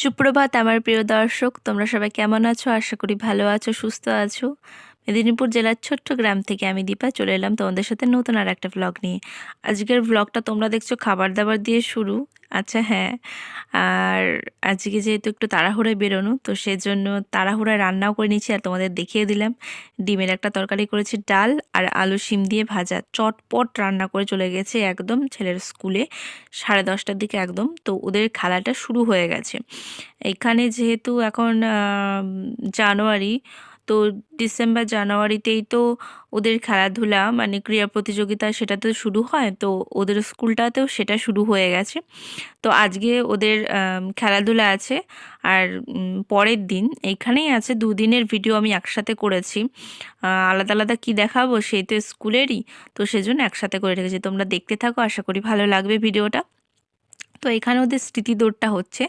সুপ্রভাত আমার প্রিয় দর্শক তোমরা সবাই কেমন আছো? আশা করি ভালো আছো সুস্থ আছো। মেদিনীপুর জেলার ছোট্ট গ্রাম থেকে আমি দীপা চলে এলাম তোমাদের সাথে নতুন আর একটা ব্লগ নিয়ে। আজকের ব্লগটা তোমরা দেখছ খাবার দাবার দিয়ে শুরু। আচ্ছা হ্যাঁ। আর আজকে যেহেতু একটু তাড়াহুড়োয় বেরোনো, তো সেজন্য তাড়াহুড়ায় রান্নাও করে নিয়েছি আর তোমাদের দেখিয়ে দিলাম। ডিমের একটা তরকারি করেছি, ডাল আর আলু শিম দিয়ে ভাজা। চটপট রান্না করে চলে গেছে একদম ছেলের স্কুলে সাড়ে দশটার দিকে একদম। তো ওদের খেলাটা শুরু হয়ে গেছে। এখানে যেহেতু এখন জানুয়ারি তো ডিসেম্বর, জানুয়ারিতেই তো ওদের খেলাধুলা মানে ক্রীড়া প্রতিযোগিতা সেটা তো শুরু হয়। তো ওদের স্কুলটাতেও সেটা শুরু হয়ে গেছে। তো আজকে ওদের খেলাধুলা আছে। আর পরের দিন এইখানেই আছে। দুদিনের ভিডিও আমি একসাথে করেছি। আলাদা আলাদা কি দেখাবো সেই তো স্কুলেরই। তো সেজন্য একসাথে করে রেখেছি। তোমরা দেখতে থাকো। আশা করি ভালো লাগবে ভিডিওটা। তো এখানে ওদের স্মৃতিদৌড়টা হচ্ছে,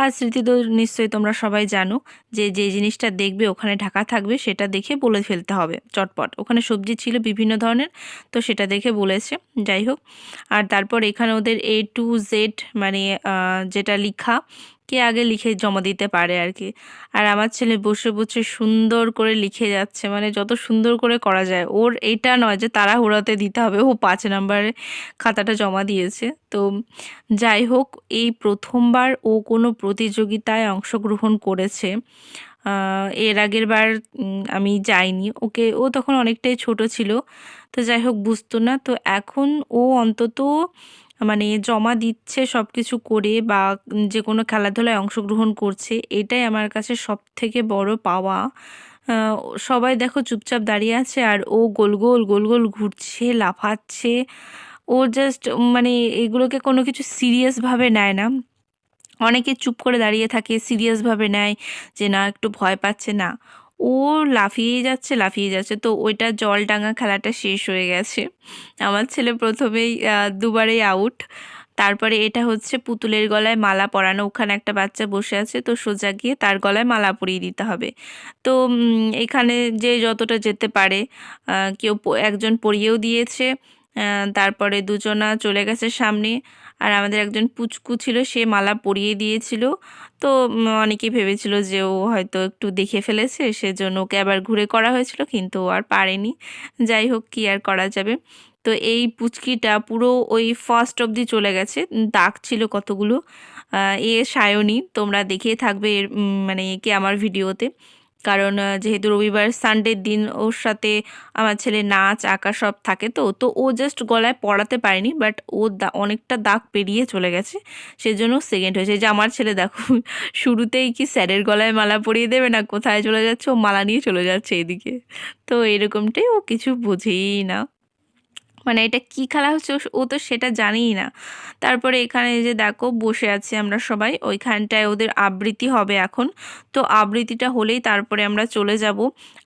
আর স্মৃতিদৌড় নিশ্চয়ই তোমরা সবাই জানো যে যে জিনিসটা দেখবে, ওখানে ঢাকা থাকবে, সেটা দেখে বলে ফেলতে হবে, চটপট। ওখানে সবজি ছিল বিভিন্ন ধরনের, তো সেটা দেখে বলেছে, যাই হোক। আর তারপর এখানে ওদের এ টু জেড মানে যেটা লিখা কে আগে লিখে জমা দিতে পারে আর কি আর আমার ছেলে বসে বসে সুন্দর করে লিখে যাচ্ছে মানে যত সুন্দর করে করা যায়। ওর এটা নয় যে তাড়াহুড়াতে দিতে হবে, ও পাঁচ নাম্বারে খাতাটা জমা দিয়েছে। তো যাই হোক, এই প্রথমবার ও কোনো প্রতিযোগিতায় অংশগ্রহণ করেছে। এর আগের বার আমি যাইনি। ওকে, ও তখন অনেকটাই ছোট ছিল। তো যাই হোক, বুঝতো না। তো এখন ও অন্তত মানে জমা দিচ্ছে সব কিছু করে বা যে কোনো খেলাধুলায় অংশগ্রহণ করছে, এটাই আমার কাছে সব থেকে বড় পাওয়া। সবাই দেখো চুপচাপ দাঁড়িয়ে আছে আর ও গোল গোল গোল গোল ঘুরছে, লাফাচ্ছে। ও জাস্ট মানে এগুলোকে কোনো কিছু সিরিয়াসভাবে নেয় না। অনেকে চুপ করে দাঁড়িয়ে থাকে, সিরিয়াসভাবে নেয় যে না, একটু ভয় পাচ্ছে, না। ও লাফিয়ে যাচ্ছে লাফিয়ে যাচ্ছে। তো ওইটা জল ডাঙা খেলাটা শেষ হয়ে গেছে। আমার ছেলে প্রথমেই দুবারেই আউট তারপরে এটা হচ্ছে পুতুলের গলায় মালা পরানো। ওখানে একটা বাচ্চা বসে আছে, তো সোজা গিয়ে তার গলায় মালা পরিয়ে দিতে হবে। তো এখানে যে যতটা যেতে পারে কেউ একজন পরিয়েও দিয়েছে। তারপরে দুজনা চলে গেছে সামনে। আর আমাদের একজন পুচকু ছিল, সে মালা পরিয়ে দিয়েছিল। তো অনেকেই ভেবেছিল যে ও হয়তো একটু দেখে ফেলেছে, সেজন্য ওকে আবার ঘুরে করা হয়েছিল, কিন্তু আর পারেনি। যাই হোক, কি আর করা যাবে। তো এই পুচকিটা পুরো ওই ফার্স্ট অবধি চলে গেছে দাগ ছিল কতগুলো এ সায়নী, তোমরা দেখে থাকবে মানে একে আমার ভিডিওতে। কারণ যেহেতু রবিবার সানডের দিন ওর সাথে আমার ছেলে নাচ, আঁকা সব থাকে তো তো ও জাস্ট গলায় পড়াতে পারেনি বাট ও অনেকটা দাগ পেরিয়ে চলে গেছে, সেজন্য সেকেন্ড হয়েছে। যে আমার ছেলে দেখো, শুরুতেই কি স্যারের গলায় মালা পরিয়ে দেবে না, কোথায় চলে যাচ্ছে, ও মালা নিয়ে চলে যাচ্ছে এদিকে। তো এরকমটাই ও কিছু বোঝেই না। মানে এটা কি খেলা হচ্ছে ও তো সেটা জানিই না। তারপরে এখানে যে দেখো বসে আছে আমরা সবাই, ওইখানটায় ওদের আবৃত্তি হবে এখন। তো আবৃত্তিটা হলেই তারপরে আমরা চলে যাব।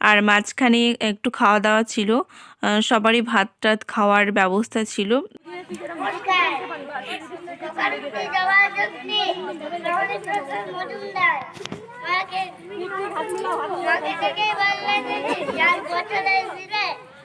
আর মাঝখানে একটু খাওয়া দাওয়া ছিল সবারই ভাত টাত খাওয়ার ব্যবস্থা ছিল।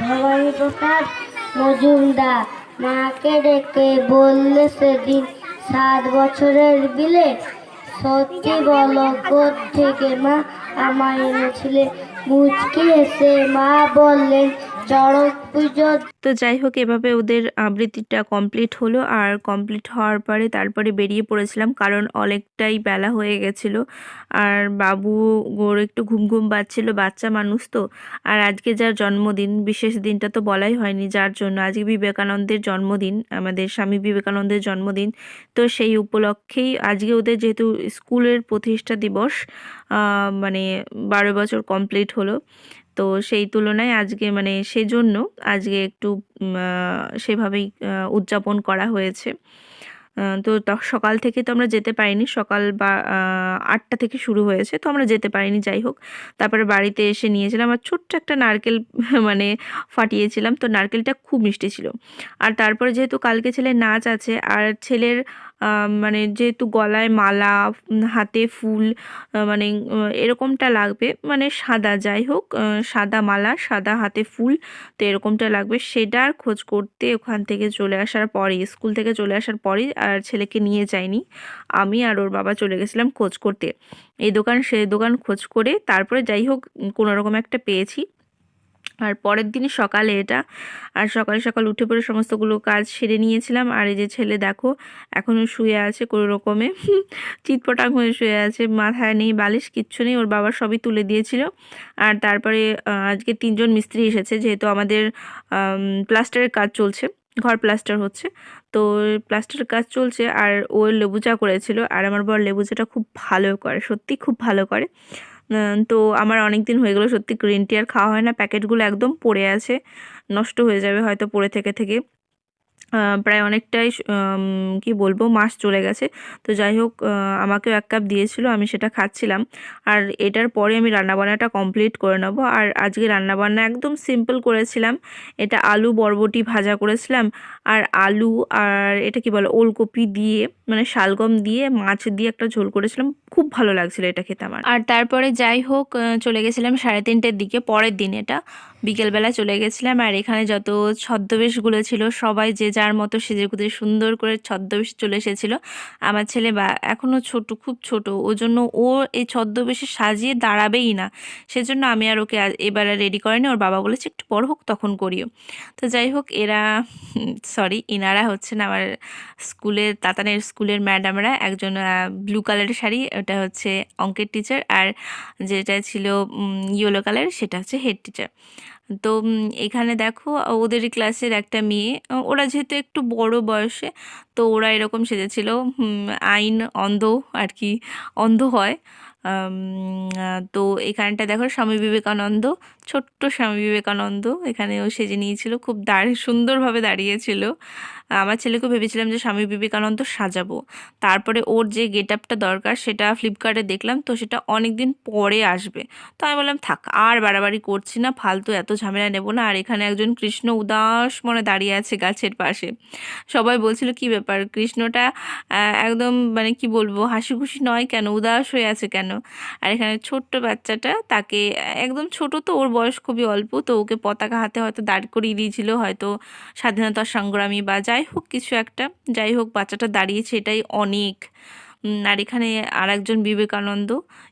ভবানী প্রসাদ মজুমদার মাকে ডেকে বললে সেদিন সাত বছরের বিলে, সত্যি বলো থেকে মা আমার এনেছিলে। মুচকি এসে মা বললেন তো যাই হোক, এভাবে ওদের আবৃত্তিটা কমপ্লিট হলো আর কমপ্লিট হওয়ার পরে তারপরে বেরিয়ে পড়েছিলাম কারণ অনেকটাই বেলা হয়ে গেছিল। আর বাবু ওর একটু ঘুম ঘুম পাচ্ছিলো, বাচ্চা মানুষ তো। আর আজকে যার জন্মদিন, বিশেষ দিনটা তো বলাই হয়নি যার জন্য। আজকে বিবেকানন্দের জন্মদিন, আমাদের স্বামী বিবেকানন্দের জন্মদিন। তো সেই উপলক্ষেই আজকে ওদের যেহেতু স্কুলের প্রতিষ্ঠা দিবস মানে বারো বছর কমপ্লিট হলো। তো সেই তুলনায় আজকে মানে সেজন্য আজকে একটু সেভাবেই উদযাপন করা হয়েছে। তো সকাল থেকে তো আমরা যেতে পারিনি, সকাল বা আটটা থেকে শুরু হয়েছে, তো আমরা যেতে পারিনি, যাই হোক। তারপরে বাড়িতে এসে নিয়েছিলাম আর ছোট্ট একটা নারকেল মানে ফাটিয়েছিলাম, তো নারকেলটা খুব মিষ্টি ছিল। আর তারপরে যেহেতু কালকে ছেলের নাচ আছে, আর ছেলের মানে যেহেতু গলায় মালা হাতে ফুল মানে এরকমটা লাগবে মানে সাদা যাই হোক সাদা মালা, সাদা হাতে ফুল, তো এরকমটা লাগবে। সেটার খোঁজ করতে ওখান থেকে চলে আসার পরে স্কুল থেকে চলে আসার পরেই আর ছেলেকে নিয়ে যায়নি আমি আর ওর বাবা চলে গেছিলাম খোঁজ করতে। এই দোকান, সেই দোকান খোঁজ করে তারপরে যাই হোক, কোনো রকম একটা পেয়েছি। আর পরের দিন সকালে এটা। আর সকালে সকাল উঠে পড়ে সমস্তগুলো কাজ সেরে নিয়েছিলাম। আর এই যে ছেলে দেখো এখনও শুয়ে আছে কোনো রকমে। চিৎপটাং হয়ে শুয়ে আছে, মাথায় নেই বালিশ, কিচ্ছু নেই। ওর বাবা সবই তুলে দিয়েছিল। আর তারপরে আজকে তিনজন মিস্ত্রি এসেছে, যেহেতু আমাদের প্লাস্টারের কাজ চলছে, ঘর প্লাস্টার হচ্ছে। তো প্লাস্টারের কাজ চলছে, আর ও লেবু চা করেছিল। আর আমার বর লেবু চাটা খুব ভালো করে, সত্যি খুব ভালো করে। তো আমার অনেক দিন হয়ে গেলো, সত্যি গ্রিন টি আর খাওয়া হয় না প্যাকেটগুলো একদম পড়ে আছে, নষ্ট হয়ে যাবে হয়তো পড়ে থেকে থেকে। প্রায় অনেকটাই কি বলব, মাস চলে গেছে। তো যাই হোক আমাকেও এক কাপ দিয়েছিল, আমি সেটা খাচ্ছিলাম। আর এটার পরে আমি রান্নাবান্নাটা কমপ্লিট করে নেব। আর আজকে রান্নাবান্না একদম সিম্পল করেছিলাম। এটা আলু বরবটি ভাজা করেছিলাম। আর আলু আর এটা কি বলে, ওলকপি দিয়ে মানে শালগম দিয়ে, মাছ দিয়ে একটা ঝোল করেছিলাম। খুব ভালো লাগছিল এটা খেতে আমার। আর তারপরে যাই হোক চলে গেছিলাম সাড়ে তিনটের দিকে, পরের দিন এটা। বিকেলবেলা চলে গেছিলাম আর এখানে যত ছদ্মবেশগুলো ছিল, সবাই যে যার মতো সেজে গুজে সুন্দর করে ছদ্মবেশ চলে এসেছিল। আমার ছেলে বা এখনও ছোট, খুব ছোট। ও জন্য ও এই ছদ্মবেশে সাজিয়ে দাঁড়াবেই না। সেজন্য আমি আর ওকে এবার রেডি করেনি ওর বাবা বলেছে, একটু বড় হোক, তখন করিও। তো যাই হোক, এরা সরি ইনারা হচ্ছেন আমার স্কুলের তাতানের স্কুলের ম্যাডামরা। একজন ব্লু কালারের শাড়ি, ওটা হচ্ছে অঙ্কের টিচার আর যেটা ছিল ইয়েলো কালার সেটা হচ্ছে হেড টিচার তো এখানে দেখো, ওদেরই ক্লাসের একটা মেয়ে ওরা যেহেতু একটু বড় বয়সে, তো ওরা এরকম সেজেছিল আইন অন্ধ আর কি, অন্ধ হয়। তো এখানটা দেখো, স্বামী বিবেকানন্দ, ছোট্ট স্বামী বিবেকানন্দ, এখানেও সেজে নিয়েছিল, খুব দাঁড়িয়ে সুন্দরভাবে দাঁড়িয়েছিল। আমার ছেলেকেও ভেবেছিলাম যে স্বামী বিবেকানন্দ সাজাবো। তারপরে ওর যে গেট আপটা দরকার, সেটা ফ্লিপকার্টে দেখলাম, তো সেটা অনেক দিন পরে আসবে। তো আমি বললাম, থাক, আর বাড়াবাড়ি করছি না, ফালতু এত ঝামেলা নেব না। আর এখানে একজন কৃষ্ণ উদাস মনে দাঁড়িয়ে আছে গাছের পাশে। সবাই বলছিল, কি ব্যাপার? কৃষ্ণটা একদম মানে কি বলব হাসি খুশি নয় কেন? উদাস হয়ে আছে কেন? আর এখানে ছোট্ট বাচ্চাটা তাকে, একদম ছোট তো, ওর বয়স খুবই অল্প, তো ওকে পতাকা হাতে হয়তো দাঁড় করিয়ে দিয়েছিল, হয়তো স্বাধীনতা সংগ্রামী বা যাই হোক, কিছু একটা। যাই হোক, বাচ্চাটা দাঁড়িয়েছে, এটাই অনেক। আর এখানে আর একজন বিবেকানন্দ,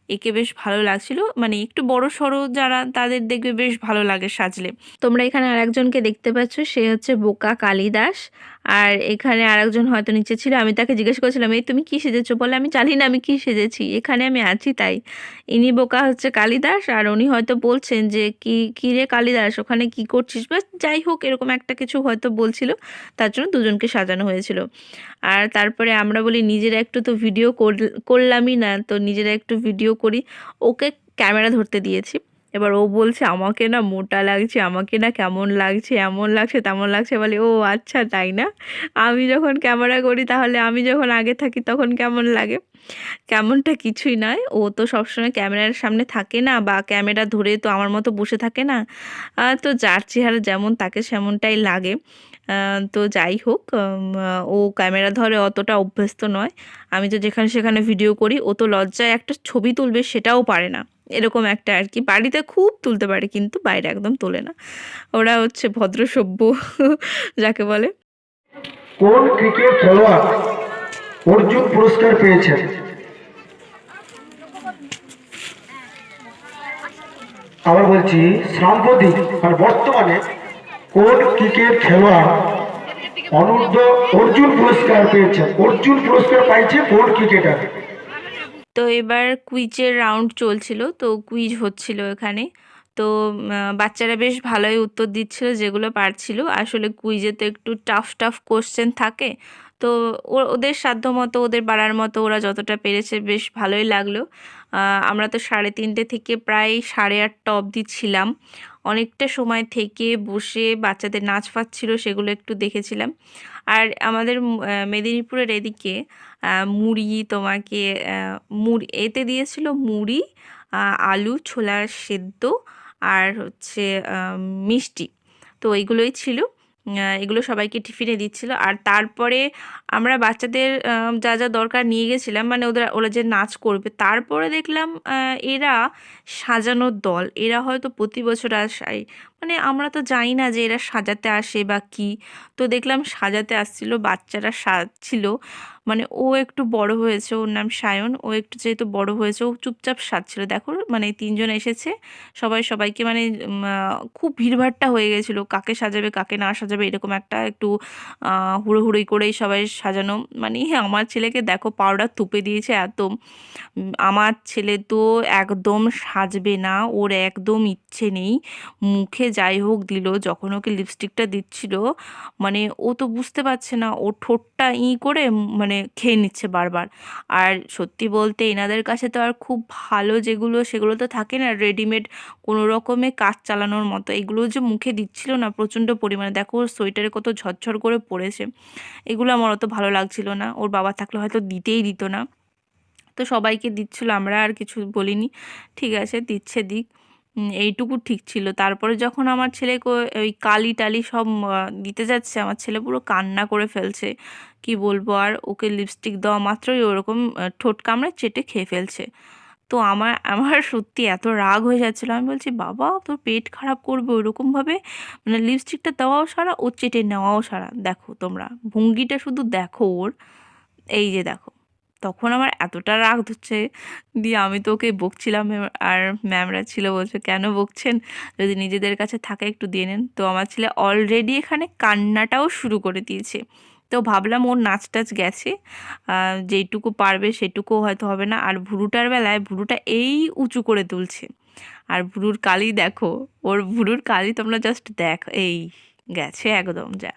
একে বেশ ভালো লাগছিল। মানে একটু বড় সড়ো যারা, তাদের দেখবে বেশ ভালো লাগে সাজলে। তোমরা এখানে আর একজনকে দেখতে পাচ্ছ, সে হচ্ছে বোকা কালিদাস। আর এখানে আরেকজন হয়তো নিচে ছিল, আমি তাকে জিজ্ঞেস করেছিলাম, এই তুমি কি সেজেছো? বলে, আমি জানি না আমি কি সেজেছি, এখানে আমি আছি তাই। ইনি বোকা হচ্ছে কালিদাস, আর উনি হয়তো বলছেন যে, কি কি রে কালিদাস, ওখানে কি করছিস? বা যাই হোক, এরকম একটা কিছু হয়তো বলছিল, তার জন্য দুজনকে সাজানো হয়েছিল। আর তারপরে আমরা বলি, নিজেরা একটু তো ভিডিও করলামই না, তো নিজেরা একটু ভিডিও করি। ওকে ক্যামেরা ধরতে দিয়েছি। এবার ও বলছে, আমাকে না মোটা লাগছে, আমাকে না কেমন লাগছে, এমন লাগছে, তেমন লাগছে। বলে, ও আচ্ছা তাই না? আমি যখন ক্যামেরা করি, তাহলে আমি যখন আগে থাকি, তখন কেমন লাগে? কেমনটা কিছুই নয়। ও তো সবসময় ক্যামেরার সামনে থাকে না বা ক্যামেরা ধরে তো আমার মতো বসে থাকে না। তো যার চেহারা যেমন, তাকে সেমনটাই লাগে। তো যাই হোক ও ক্যামেরা ধরে অতটা অভ্যস্ত নয়। আমি তো যেখানে সেখানে ভিডিও করি, ও তো লজ্জায় একটা ছবি তুলবে, সেটাও পারে না। এরকম একটা আর কি। বাড়িতে খুব তুলতে পারে কিন্তু বাইরে একদম তোলে না। ওরা হচ্ছে ভদ্র সভ্য যাকে বলে। কোন ক্রিকেট খেলোয়াড় অর্জুন পুরস্কার পেয়েছেন? আবার বলছি সাম্প্রতিক আর বর্তমানে কোন ক্রিকেট খেলোয়াড় অনূর্ধ্ব অর্জুন পুরস্কার পেয়েছেন? অর্জুন পুরস্কার পাইছে কোন ক্রিকেটার? তো এবার কুইজের রাউন্ড চলছিল, তো কুইজ হচ্ছিল এখানে। তো বাচ্চারা বেশ ভালোই উত্তর দিচ্ছিল যেগুলো পারছিল। আসলে কুইজে তো একটু টাফ টাফ কোশ্চেন থাকে। তো ওদের সাধ্য মতো, ওদের পারার মতো ওরা যতটা পেরেছে বেশ ভালোই লাগল। আমরা তো সাড়ে তিনটে থেকে প্রায় সাড়ে আটটা অবধি ছিলাম। অনেকটা সময় থেকে বসে বাচ্চাদের নাচ ফাচ সেগুলো একটু দেখেছিলাম। আর আমাদের মেদিনীপুরের এদিকে মুড়ি তোমাকে মুড়ি, এতে দিয়েছিল মুড়ি আলু, ছোলা সেদ্ধ আর হচ্ছে মিষ্টি। তো এইগুলোই ছিল। এগুলো সবাইকে টিফিনে দিচ্ছিল। আর তারপরে আমরা বাচ্চাদের যা যা দরকার নিয়ে গেছিলাম মানে ওদের, ওরা যে নাচ করবে, তারপরে দেখলাম এরা সাজানোর দল। এরা হয়তো প্রতি বছর আসায় মানে আমরা তো জানি না যে এরা সাজাতে আসে বা কি। তো দেখলাম সাজাতে আসছিল, বাচ্চারা সাজছিল। মানে ও একটু বড় হয়েছে, ওর নাম সায়ন। ও একটু যেহেতু বড় হয়েছে, ও চুপচাপ সাজছিল। দেখো মানে তিনজন এসেছে, সবাই সবাইকে মানে খুব ভিড়ভাট্টা হয়ে গেছিল। কাকে সাজাবে, কাকে না সাজাবে, এরকম একটা একটু হুড়োহুড়ি করেই সবাই সাজানো। মানে আমার ছেলেকে দেখো, পাউডার তুপে দিয়েছে এত আমার ছেলে তো একদম সাজবে না, ওর একদম ইচ্ছে নেই। মুখে যাই হোক দিল, যখন ওকে লিপস্টিকটা দিচ্ছিল মানে ও তো বুঝতে পারছে না, ও ঠোঁটটা ই করে মানে খেয়ে নিচ্ছে বারবার। আর সত্যি বলতে এনাদের কাছে তো আর খুব ভালো যেগুলো, সেগুলো তো থাকে না রেডিমেড কোনো রকমে কাজ চালানোর মতো। এগুলো যে মুখে দিচ্ছিল না প্রচণ্ড পরিমাণে। দেখো, ওর সোয়েটারে কত ঝরঝর করে পড়েছে। এগুলো আমার অত ভালো লাগছিল না। ওর বাবা থাকলে হয়তো দিতেই দিত না। তো সবাইকে দিচ্ছিল, আমরা আর কিছু বলিনি। ঠিক আছে, দিচ্ছে দিক। এইটুকু ঠিক ছিল। তারপরে যখন আমার ছেলেকে ওই কালি টালি সব দিতে যাচ্ছে, আমার ছেলে পুরো কান্না করে ফেলছে। কি বলব, আর ওকে লিপস্টিক দেওয়া মাত্রই ওরকম ঠোঁট কামড়ে চেটে খেয়ে ফেলছে। তো আমার আমার সত্যি এত রাগ হয়ে যাচ্ছিল। আমি বলছি, বাবা, তোর পেট খারাপ করবে ওরকমভাবে মানে লিপস্টিকটা দেওয়াও সারা ও চেটে নেওয়াও সারা। দেখো তোমরা, ভঙ্গিটা শুধু দেখো ওর। এই যে দেখো। তখন আমার এতটা রাগ ধরছে দিয়ে আমি তো ওকে বকছিলাম আর ম্যামরা ছিল বলছে, কেন বকছেন? যদি নিজেদের কাছে থাকে একটু দিয়ে নেন। তো আমার ছেলে অলরেডি এখানে কান্নাটাও শুরু করে দিয়েছে। তো ভাবলাম ওর নাচ টাচ গেছে যেইটুকু পারবে সেটুকু হয়তো হবে না। আর ভুরুটার বেলায় ভুরুটা এই উঁচু করে তুলছে। আর ভুরুর কালি দেখো, ওর ভুরুর কালি তোমরা জাস্ট দেখ, এই গেছে একদম যা।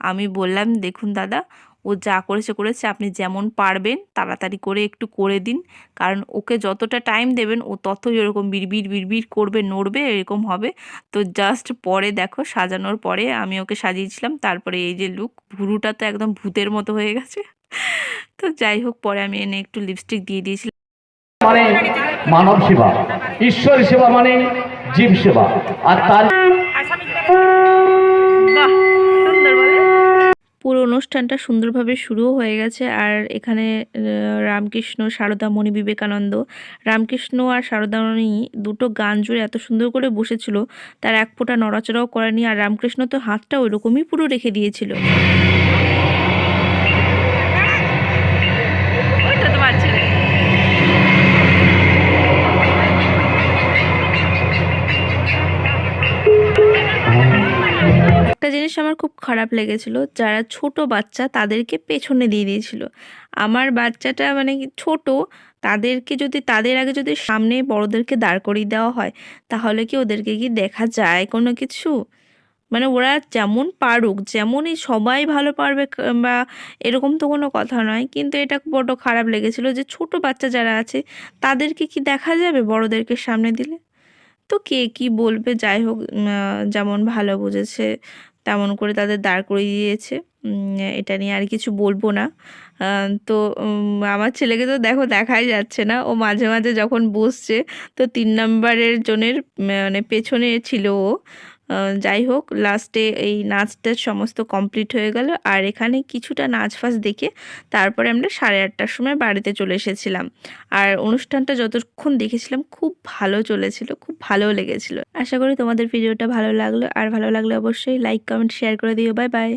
আমি বললাম, দেখুন দাদা ও যা করেছে করেছে। আপনি যেমন পারবেন, তাড়াতাড়ি করে একটু করে দিন। কারণ ওকে যতটা টাইম দেবেন, ও ততই ওরকম বিড়বিড় বিড়বিড় করবে, নড়বে, এরকম হবে। তো জাস্ট পরে দেখো, সাজানোর পরে আমি ওকে সাজিয়েছিলাম। তারপরে এই যে লুক ভুরুটা তো একদম ভূতের মতো হয়ে গেছে। তো যাই হোক, পরে আমি এনে একটু লিপস্টিক দিয়ে দিয়েছিলাম। মানে মানব সেবা, ঈশ্বর সেবা মানে জীব সেবা। আর তার বাহ সুন্দর বলে পুরো অনুষ্ঠানটা সুন্দরভাবে শুরুও হয়ে গেছে। আর এখানে রামকৃষ্ণ, সারদামণি, বিবেকানন্দ। রামকৃষ্ণ আর সারদামণি দুটো গান জুড়ে এত সুন্দর করে বসেছিল, তার এক ফোঁটা নড়াচড়াও করেনি। আর রামকৃষ্ণ তো হাতটা ওইরকমই পুরো রেখে দিয়েছিল। জিনিস আমার খুব খারাপ লেগেছিল, যারা ছোট বাচ্চা তাদেরকে পেছনে দিয়ে দিয়েছিল। আমার বাচ্চাটা মানে ছোট, তাদেরকে যদি, তাদের আগে যদি সামনে বড়দেরকে দাঁড় করিয়ে দেওয়া হয়, তাহলে কি ওদেরকে কি দেখা যায় কোনো কিছু? মানে ওরা যেমন পারুক, যেমনই সবাই ভালো পারবে বা এরকম তো কোনো কথা নয়, কিন্তু এটা বড্ড খারাপ লেগেছিল যে ছোট বাচ্চা যারা আছে, তাদেরকে কি দেখা যাবে বড়দেরকে সামনে দিলে? তো কে কি বলবে? যাই হোক যেমন ভালো বুঝেছে তেমন করে তাদের দাঁড় করিয়ে দিয়েছে। এটা নিয়ে আর কিছু বলব না। তো আমার ছেলেকে তো দেখো দেখাই যাচ্ছে না। ও মাঝে মাঝে যখন বসছে, তো তিন নম্বরের জনের মানে পেছনে ছিল ও। যাই হোক লাস্টে এই নাচটা সমস্ত কমপ্লিট হয়ে গেল। আর এখানে কিছুটা নাচ ফাচ দেখে তারপরে আমরা সাড়ে আটটার সময় বাড়িতে চলে এসেছিলাম। আর অনুষ্ঠানটা যতক্ষণ দেখেছিলাম, খুব ভালো চলেছিল, খুব ভালো লেগেছিল। আশা করি তোমাদের ভিডিওটা ভালো লাগল। আর ভালো লাগলে অবশ্যই লাইক কমেন্ট শেয়ার করে দিও। Bye bye